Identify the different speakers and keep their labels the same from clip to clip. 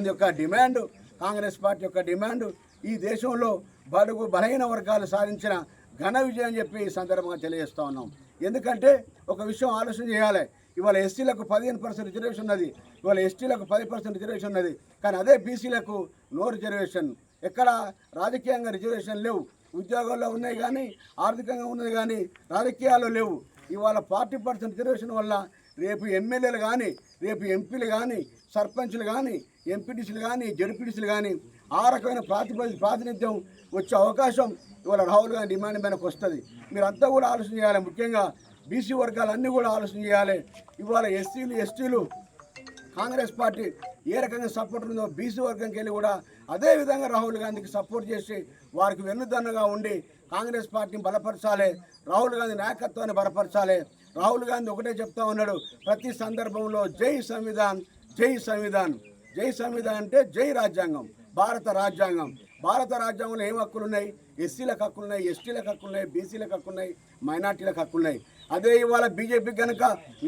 Speaker 1: గాంధీ యొక్క demand Congress party యొక్క demand ఈ దేశంలో బడుగు బలహీన వర్గాలు సాధించిన ఘన విజయం చెప్పి ఈ సందర్భంగా తెలియజేస్తూ ఉన్నాం. ఎందుకంటే ఒక విషయం ఆలోచన చేయాలి. ఇవాళ ఎస్సీలకు పదిహేను పర్సెంట్ రిజర్వేషన్ ఉన్నది. ఇవాళ ఎస్టీలకు పది పర్సెంట్ రిజర్వేషన్ ఉన్నది. కానీ అదే బీసీలకు నో రిజర్వేషన్. ఎక్కడ రాజకీయంగా రిజర్వేషన్ లేవు. ఉద్యోగాల్లో ఉన్నాయి కానీ ఆర్థికంగా ఉన్నది కానీ రాజకీయాల్లో లేవు. ఇవాళ ఫార్టీ పర్సెంట్ రిజర్వేషన్ వల్ల రేపు ఎమ్మెల్యేలు కానీ రేపు ఎంపీలు కానీ సర్పంచ్లు కానీ ఎంపీటీసీలు కానీ జడ్పీటీసీలు కానీ ఆ రకమైన ప్రాతిపది ప్రాతినిధ్యం వచ్చే అవకాశం ఇవాళ రాహుల్ గాంధీ డిమాండ్ మేరకు వస్తుంది. మీరంతా కూడా ఆలోచన చేయాలి. ముఖ్యంగా బీసీ వర్గాలన్నీ కూడా ఆలోచన చేయాలి. ఇవాళ ఎస్సీలు ఎస్టీలు కాంగ్రెస్ పార్టీ ఏ రకంగా సపోర్ట్ ఉందో బీసీ వర్గంకి వెళ్ళి కూడా అదే విధంగా రాహుల్ గాంధీకి సపోర్ట్ చేసి వారికి వెన్నుదన్నుగా ఉండి కాంగ్రెస్ పార్టీని బలపరచాలి. రాహుల్ గాంధీ నాయకత్వాన్ని బలపరచాలి. రాహుల్ గాంధీ ఒకటే చెప్తా ఉన్నాడు ప్రతి సందర్భంలో జై సంవిధాన్ జై సంవిధాన్. జై సంవిధాన్ అంటే జై రాజ్యాంగం భారత రాజ్యాంగం. భారత రాజ్యాంగంలో ఏం హక్కులు ఉన్నాయి? ఎస్సీలకు హక్కులు ఉన్నాయి ఎస్టీలకు హక్కులు ఉన్నాయి బీసీలకు హక్కులు ఉన్నాయి మైనార్టీలకు హక్కులు ఉన్నాయి. అదే ఇవాళ బీజేపీ కనుక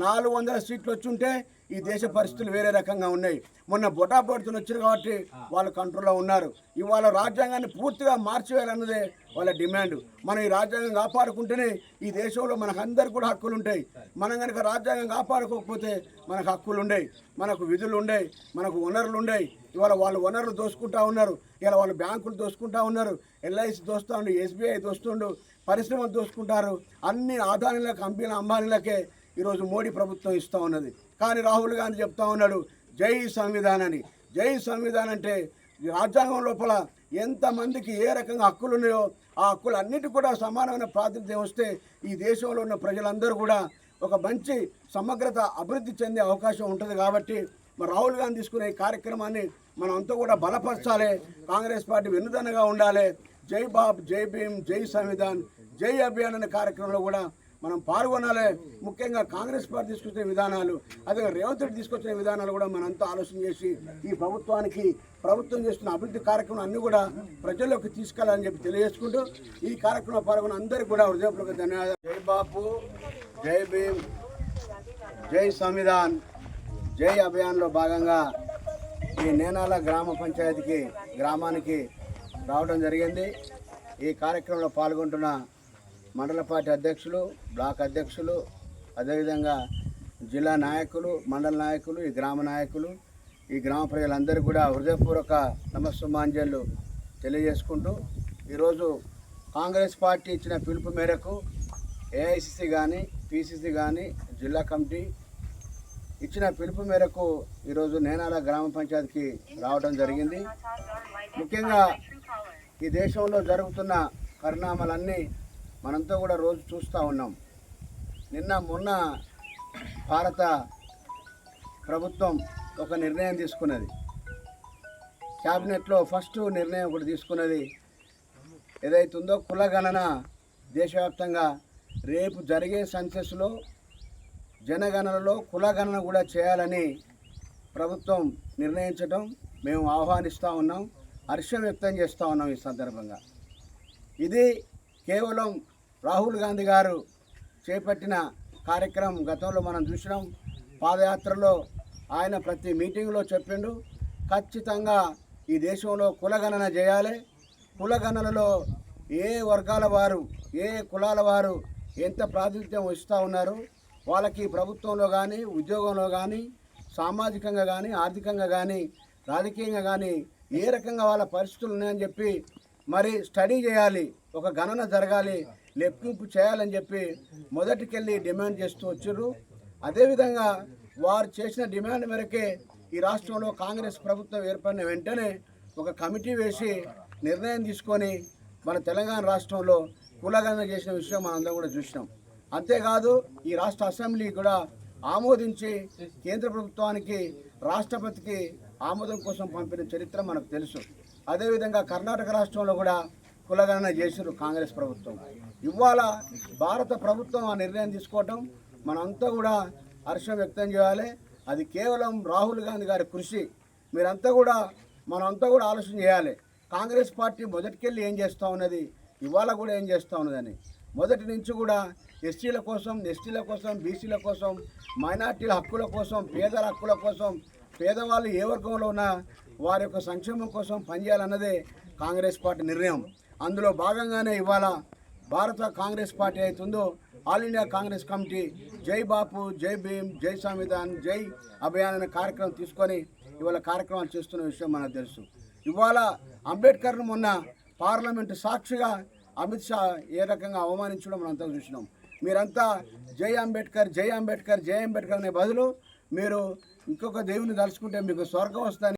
Speaker 1: నాలుగు వందల సీట్లు వచ్చుంటే ఈ దేశ పరిస్థితులు వేరే రకంగా ఉన్నాయి. మొన్న బొటాబొడుతుని వచ్చారు కాబట్టి వాళ్ళు కంట్రోల్లో ఉన్నారు. ఇవాళ రాజ్యాంగాన్ని పూర్తిగా మార్చివేయాలన్నదే వాళ్ళ డిమాండ్. మనం ఈ రాజ్యాంగం కాపాడుకుంటేనే ఈ దేశంలో మనకు కూడా హక్కులు ఉంటాయి. మనం కనుక రాజ్యాంగం కాపాడుకోకపోతే మనకు హక్కులు ఉండయి. మనకు విధులు ఉండయి. మనకు వనరులు ఉండయి. ఇవాళ వాళ్ళు వనరులు దోసుకుంటా ఉన్నారు. ఇలా వాళ్ళు బ్యాంకులు దోసుకుంటా ఉన్నారు. ఎల్ఐసి దోస్తూ ఉండు ఎస్బీఐ దోస్తుండు పరిశ్రమలు దోసుకుంటారు. అన్ని ఆదాయాల కంపెనీల అంబానీలకే ఈరోజు మోడీ ప్రభుత్వం ఇస్తూ ఉన్నది. కానీ రాహుల్ గాంధీ చెప్తా ఉన్నాడు జై సంవిధానాన్ని జై సంవిధానం అంటే రాజ్యాంగం లోపల ఎంతమందికి ఏ రకంగా హక్కులు ఉన్నాయో ఆ హక్కులు అన్నిటి కూడా సమానమైన ప్రాతినిధ్యం వస్తే ఈ దేశంలో ఉన్న ప్రజలందరూ కూడా ఒక మంచి సమగ్రత అభివృద్ధి చెందే అవకాశం ఉంటుంది కాబట్టి మరి రాహుల్ గాంధీ తీసుకునే ఈ కార్యక్రమాన్ని మనం అంతా కూడా బలపరచాలి. కాంగ్రెస్ పార్టీ వెన్నుదన్నగా ఉండాలి. జై బాబ్ జై భీమ్ జై సంవిధాన్ జై అభియాన్ అనే కార్యక్రమంలో కూడా మనం పాల్గొనాలి. ముఖ్యంగా కాంగ్రెస్ పార్టీ తీసుకొచ్చిన విధానాలు అదే రేవంత్ రెడ్డి తీసుకొచ్చిన విధానాలు కూడా మనంతా ఆలోచన చేసి ఈ ప్రభుత్వానికి ప్రభుత్వం చేస్తున్న అభివృద్ధి కార్యక్రమం అన్ని కూడా ప్రజల్లోకి తీసుకెళ్ళాలని చెప్పి తెలియజేసుకుంటూ ఈ కార్యక్రమంలో పాల్గొన్న అందరికీ కూడా హృదయపూర్వక ధన్యవాదాలు. జై బాపు జై భీమ్ జై సంవిధాన్ జై అభియాన్లో భాగంగా ఈ నేనాల గ్రామ పంచాయతీకి గ్రామానికి రావడం జరిగింది. ఈ కార్యక్రమంలో పాల్గొంటున్న మండల పార్టీ అధ్యక్షులు బ్లాక్ అధ్యక్షులు అదేవిధంగా జిల్లా నాయకులు మండల నాయకులు ఈ గ్రామ నాయకులు ఈ గ్రామ ప్రజలందరూ కూడా హృదయపూర్వక నమస్సుమాంజలు తెలియజేసుకుంటూ ఈరోజు కాంగ్రెస్ పార్టీ ఇచ్చిన పిలుపు మేరకు ఏఐసిసి కానీ పిసిసి కానీ జిల్లా కమిటీ ఇచ్చిన పిలుపు మేరకు ఈరోజు నేనాల గ్రామ పంచాయతీకి రావడం జరిగింది. ముఖ్యంగా ఈ దేశంలో జరుగుతున్న పరిణామాలన్నీ మనంతా కూడా రోజు చూస్తూ ఉన్నాం. నిన్న మొన్న భారత ప్రభుత్వం ఒక నిర్ణయం తీసుకున్నది. క్యాబినెట్లో ఫస్ట్ నిర్ణయం ఒకటి తీసుకున్నది. ఏదైతుందో కులగణన దేశవ్యాప్తంగా రేపు జరిగే సెన్సెస్లో జనగణనలో కులగణన కూడా చేయాలని ప్రభుత్వం నిర్ణయించడం మేము ఆహ్వానిస్తూ ఉన్నాం. హర్షం వ్యక్తం చేస్తూ ఉన్నాం ఈ సందర్భంగా. ఇది కేవలం రాహుల్ గాంధీ గారు చేపట్టిన కార్యక్రమం గతంలో మనం చూసినాం. పాదయాత్రలో ఆయన ప్రతి మీటింగ్లో చెప్పిండు. ఖచ్చితంగా ఈ దేశంలో కులగణన చేయాలి. కులగణనలో ఏ వర్గాల వారు ఏ కులాల వారు ఎంత ప్రాతినిధ్యం ఇస్తూ ఉన్నారు వాళ్ళకి ప్రభుత్వంలో కానీ ఉద్యోగంలో కానీ సామాజికంగా కానీ ఆర్థికంగా కానీ రాజకీయంగా కానీ ఏ రకంగా వాళ్ళ పరిస్థితులు ఉన్నాయని చెప్పి మరి స్టడీ చేయాలి. ఒక గణన జరగాలి లెక్కింపు చేయాలని చెప్పి మొదటికెళ్ళి డిమాండ్ చేస్తూ వచ్చారు అదేవిధంగా వారు చేసిన డిమాండ్ మేరకే ఈ రాష్ట్రంలో కాంగ్రెస్ ప్రభుత్వం ఏర్పడిన వెంటనే ఒక కమిటీ వేసి నిర్ణయం తీసుకొని మన తెలంగాణ రాష్ట్రంలో కులగణన చేసిన విషయం మనందరం కూడా చూసినాం. అంతేకాదు ఈ రాష్ట్ర అసెంబ్లీ కూడా ఆమోదించి కేంద్ర ప్రభుత్వానికి రాష్ట్రపతికి ఆమోదం కోసం పంపిన చరిత్ర మనకు తెలుసు. అదేవిధంగా కర్ణాటక రాష్ట్రంలో కూడా కులగణన చేసారు కాంగ్రెస్ ప్రభుత్వం. ఇవాళ భారత ప్రభుత్వం ఆ నిర్ణయం తీసుకోవటం మనంతా కూడా హర్షం వ్యక్తం చేయాలి. అది కేవలం రాహుల్ గాంధీ గారి కృషి. మీరంతా కూడా మనంతా కూడా ఆలోచన చేయాలి. కాంగ్రెస్ పార్టీ మొదటికెళ్ళి ఏం చేస్తూ ఉన్నది? ఇవాళ కూడా ఏం చేస్తూ ఉన్నదని. మొదటి నుంచి కూడా ఎస్టీల కోసం ఎస్టీల కోసం బీసీల కోసం మైనార్టీల హక్కుల కోసం పేదల హక్కుల కోసం పేదవాళ్ళు ఏ వర్గంలో ఉన్నా వారి యొక్క సంక్షేమం కోసం పనిచేయాలన్నదే కాంగ్రెస్ పార్టీ నిర్ణయం. అందులో భాగంగానే ఇవాళ భారత కాంగ్రెస్ పార్టీ అవుతుందో ఆల్ ఇండియా కాంగ్రెస్ కమిటీ జై బాపు జై భీమ్ జై సంవిధాన్ జై అభియాన్ అనే కార్యక్రమం తీసుకొని ఇవాళ కార్యక్రమాలు చేస్తున్న విషయం మనకు తెలుసు. ఇవాళ అంబేద్కర్ను మొన్న పార్లమెంటు సాక్షిగా అమిత్ షా ఏ రకంగా అవమానించడం మనంతా చూసినాం. మీరంతా జై అంబేద్కర్ జై అంబేద్కర్ జై అంబేద్కర్ అనే బదులు మీరు ఇంకొక దేవుని తలుచుకుంటే మీకు స్వర్గం వస్తుంది